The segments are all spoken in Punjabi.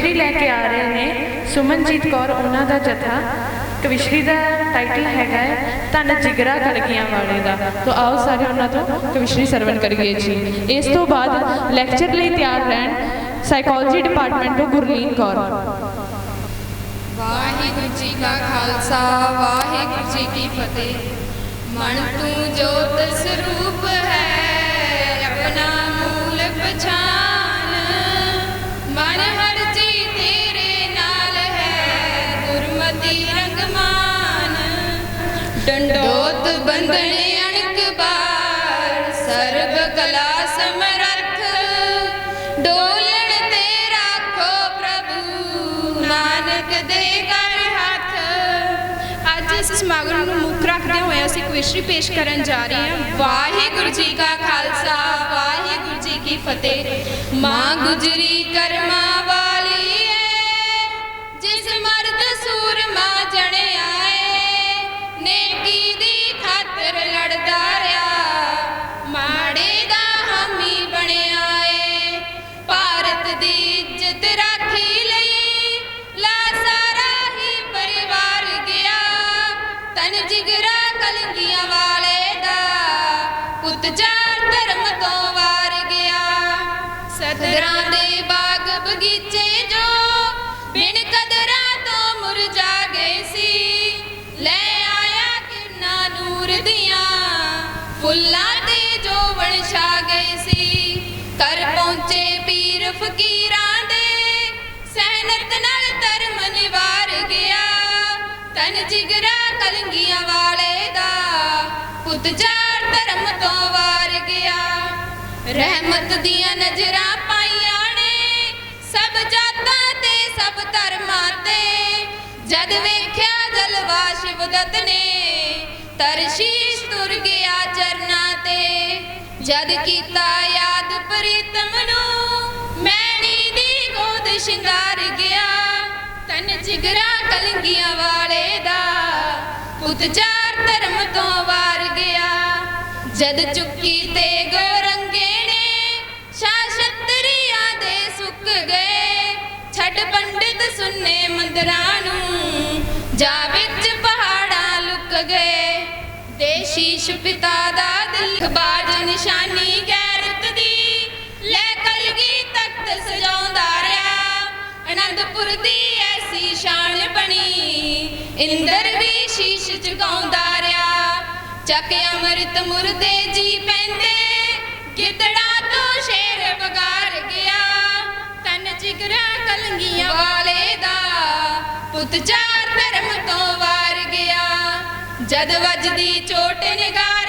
ਕਵਿਸ਼ਰੀ ਲੈ ਕੇ ਆ ਰਹੇ ਨੇ। ਸੁਮਨਜੀਤ ਕੌਰ, ਉਹਨਾਂ ਦਾ ਜਥਾ। ਕਵਿਸ਼ਰੀ ਦਾ ਟਾਈਟਲ ਹੈਗਾ ਹੈ, ਧੰਨ ਜਿਗਰਾ ਕਲਗੀਆਂ ਵਾਲੇ ਦਾ। ਤੋਂ ਆਓ ਸਾਰੇ ਉਹਨਾਂ ਤੋਂ ਕਵਿਸ਼ਰੀ ਸਰਵਣ ਕਰੀਏ ਜੀ। ਇਸ ਤੋਂ ਬਾਅਦ ਲੈਕਚਰ ਲਈ ਤਿਆਰ ਰਹਿਣ ਸਾਈਕੋਲੋਜੀ ਡਿਪਾਰਟਮੈਂਟ ਤੋਂ ਗੁਰਲੀਨ ਕੌਰ। ਵਾਹਿਗੁਰੂ ਜੀ ਕਾ ਖਾਲਸਾ, ਵਾਹਿਗੁਰੂ ਜੀ ਕੀ ਫਤਿਹ। ਮਨ ਤੂੰ ਜੋਤ ਸਰੂਪ ਹੈ, ਆਪਣਾ ਮੂਲ ਪਛਾਨ ਸਮਰੱਥ ਡੋਲਣ ਤੇ ਰੱਖੋ ਪ੍ਰਭੂ। ਨਾਨਕ ਦੇ ਕਰ ਹੱਥ। ਅੱਜ ਇਸ ਸਮਾਗਮ ਨੂੰ ਮੁੱਖ ਰੱਖਦੇ ਹੋਏ ਅਸੀਂ ਕਵਿਸ਼ਰੀ ਪੇਸ਼ ਕਰਨ ਜਾ ਰਹੇ ਹਾਂ। ਵਾਹਿਗੁਰੂ ਜੀ ਕਾ ਖਾਲਸਾ, ਵਾਹਿਗੁਰੂ ਜੀ ਕੀ ਫਤਿਹ। ਮਾਂ ਗੁਜਰੀ ਕਰਮਾਂ ਪਹੁੰਚੇ ਪੀਰ ਫਕੀਰਾਂ ਦੇ ਸਹਿਨਤ ਨਾਲ ਧਰਮ ਨਿਵਾਰ ਗਿਆ। ਤਨ ਜਿਗਰਾ ਕਲੰਗੀਆਂ ਵਾਲੇ ਦਾ ਪੁੱਤ ਚਾਰ ਧਰਮ ਤੋਂ ਵਾਰ ਗਿਆ। ਰਹਿਮਤ ਦੀਆਂ ਨਜ਼ਰਾਂ ਪਾਈਆਂ ਨੇ ਸਭ ਜਾਤਾਂ ਤੇ ਸਭ ਧਰਮਾਂ ਤੇ। ਜਦ ਵੇਖਿਆ ਜਲਵਾ ਸ਼ਿਵਦਤ ਨੇ ਤਰਸ਼ੀਸ਼ ਤੁਰ ਗਿਆ ਚਰਨਾਂ ਤੇ। ਜਦ ਕੀਤਾ ਯਾਦ ਪ੍ਰੀਤਮ ਨੂੰ, ਮੈਣੀ ਦੀ ਗੋਦ ਸ਼ਿੰਗਾਰ ਗਿਆ। ਤਨ ਜਿਗਰਾ ਕਲੰਗੀਆਂ ਵਾਲੇ ਦਾ, ਪੁੱਤ ਚਾਰ ਧਰਮ ਤੋਂ ਵਾਰ ਗਿਆ। ਜਦ ਚੁੱਕੀ ਤੇ ਗੋਰੰਗੇ ਨੇ ਸ਼ਾਸ਼ਤਰੀਆਂ ਦੇ ਸੁੱਕ ਗਏ। ਛੱਡ ਪੰਡਿਤ ਸੁੰਨੇ ਮੰਦਰਾਂ ਨੂੰ, ਜਾ ਵਿੱਚ ਪਹਾੜਾਂ ਲੁਕ ਗਏ। ਦੇਸ਼ੀਸ਼ ਪਿਤਾ ਦਾ ਦਿਲ ਬਾਜ ਨਿਸ਼ਾਨੀ ਗੈਰਤ ਦੀ ਲੈ ਕਲਗੀ ਤਖਤ ਸਜਾਉਂਦਾ ਰਿਹਾ ਅਨੰਦਪੁਰ ਦੀ ਐਸੀ ਸ਼ਾਨ ਬਣੀ, ਇੰਦਰ ਵੀ ਸ਼ੀਸ਼ ਝੁਕਾਉਂਦਾ ਰਿਹਾ ਚੱਕ ਅੰਮ੍ਰਿਤ ਮੁਰਦੇ ਜੀ ਪੈਂਦੇ, ਗਿੱਦੜਾ ਤੋਂ ਸ਼ੇਰ ਵਗਾਰ ਗਿਆ। ਤਨ ਜਿਗਰਾ ਕਲੰਗੀਆਂ ਵਾਲੇ ਦਾ, ਪੁੱਤ ਚਾਰ ਧਰਮ ਤੋਂ ਵਾਰ ਗਿਆ। ਜਦ ਵੱਜਦੀ ਚੋਟ ਨਿਗਾਰੇ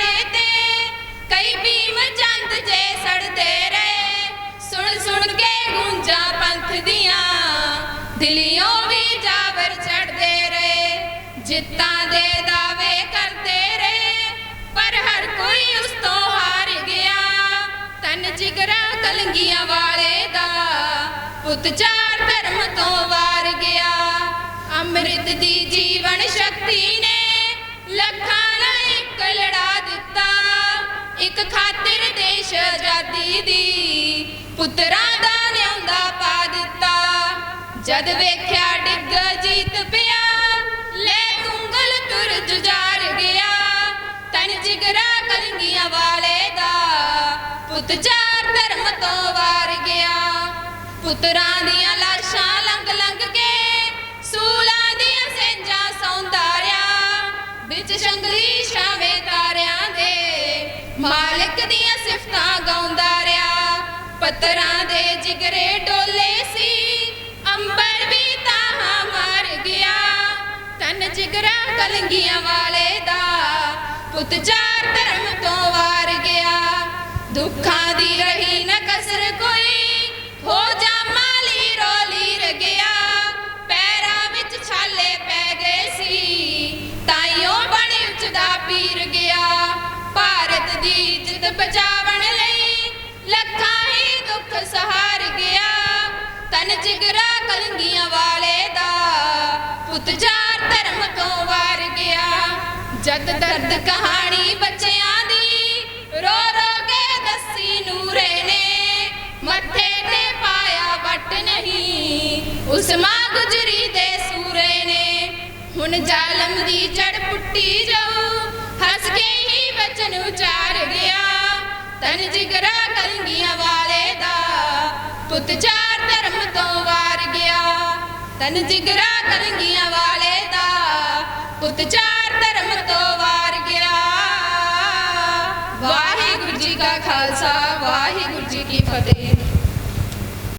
ਚੰਦ ਜੇ ਸੜਦੇ ਰਹੇ, ਸੁਣ ਸੁਣ ਕੇ ਗੂੰਜਾਂ ਪੰਥ ਦੀਆਂ। ਦਿਲਿਓਂ ਵੀ ਜਾਵਰ ਚੜਦੇ ਰਹੇ, ਜਿੱਤਾਂ ਦੇ ਦਾਅਵੇ ਕਰਦੇ ਰਹੇ। ਪਰ ਹਰ ਕੋਈ ਉਸ ਤੋਂ ਹਾਰ ਗਿਆ ਤਨ ਜਿਗਰਾ ਕਲੰਗੀਆਂ ਵਾਲੇ ਦਾ। ਪੁੱਤ ਚਾਰ ਧਰਮ ਤੋਂ ਵਾਰ ਗਿਆ, ਅੰਮ੍ਰਿਤ ਦੀ ਜੀਵਨ ਸ਼ਕਤੀ ਨੇ ਪੁੱਤਰਾਂ ਦਾ ਨਿਆਉਂਦਾ ਪਾ ਦਿੱਤਾ। ਜਦ ਵੇਖਿਆ ਡਿੱਗ ਜੀਤ ਪਿਆ, ਲੈ ਕੁੰਗਲ ਤੁਰ ਜੁਝਾਰ ਗਿਆ। ਤਨ ਜਿਗਰਾ ਕਲੰਗੀਆਂ ਵਾਲੇ ਦਾ, ਪੁੱਤ ਚਾਰ ਧਰਮ ਤੋਂ ਵਾਰ ਗਿਆ। ਪੁੱਤਰਾਂ ਦੀਆਂ ਲਾਸ਼ਾਂ ਲੰਘ ਲੰਘ ਕੇ ਸੂਲਾਂ ਦੀਆਂ ਸੇਜਾਂ ਸੌਂਦਾਰਿਆ ਵਿੱਚ ਸ਼ੰਗਲੀ ਛਾਵੇਂ ਤਾਰਿਆਂ ਦੇ ਮਾਲਕ ਦੀਆਂ ਸਿਫਤਾਂ ਗਾਉਂਦਾ ਪੱਤਰਾਂ ਦੇ ਜਿਗਰੇ ਡੋਲੇ ਸੀ, ਅੰਬਰ ਵੀ ਤਾਹਾਂ ਮਾਰ ਗਿਆ। ਤਨ ਜਿਗਰਾ ਕਲੰਗੀਆਂ ਵਾਲੇ ਦਾ, ਪੁੱਤ ਚਾਰ ਧਰਮ ਤੋਂ ਵਾਰ ਗਿਆ। ਦੁੱਖਾਂ ਦੀ ਰਹੀ ਨਾ ਕਸਰ ਕੋਈ, ਹੋ ਜਾ ਮਾਲੀ ਰੋਲੀ ਰਗਿਆ ਪੈਰਾਂ ਵਿੱਚ ਛਾਲੇ ਪੈ ਗਏ ਸੀ, ਤਾਈਓ ਬਣ ਉੱਚਦਾ ਪੀਰ ਗਿਆ। ਭਾਰਤ ਦੀ ਇੱਜ਼ਤ ਬਚਾਵਣ ਤਨ ਜਿਗਰਾ ਕਲੰਗੀਆਂ ਵਾਲੇ ਦਾ। ਪੁੱਤ ਚਾਰ ਧਰਮ ਤੋਂ ਵਾਰ ਗਿਆ। ਜਦ ਦਰਦ ਕਹਾਣੀ ਬੱਚਿਆਂ ਦੀ, ਰੋ ਰੋ ਕੇ ਦੱਸੀ ਨੂਰੇ ਨੇ। ਮੱਥੇ ਤੇ ਪਾਇਆ ਵੱਟ ਨਹੀਂ ਉਸਮਾ ਗੁਜਰੀ ਦੇ ਸੂਰੇ ਨੇ। ਹੁਣ ਜ਼ਾਲਮ ਦੀ ਜੜ ਪੁੱਟੀ ਜਾਊ, ਹੱਸ ਕੇ ਹੀ ਬਚਨ ਉਚਾਰ ਗਿਆ। ਤਨ ਜਿਗਰਾ ਕਲੰਗੀਆਂ ਵਾਲੇ ਦਾ ਪੁੱਤ ਚਾਰ ਧਰਮ ਤੋਂ ਵਾਰ ਗਿਆ, ਤਨ ਜਿਗਰਾ ਕਲੰਗੀਆਂ ਵਾਲੇ ਦਾ। ਪੁੱਤ ਚਾਰ ਧਰਮ ਤੋਂ ਵਾਰ ਗਿਆ। ਵਾਹਿਗੁਰੂ ਜੀ ਕਾ ਖਾਲਸਾ, ਵਾਹਿਗੁਰੂ ਜੀ ਕੀ ਫਤਿਹ।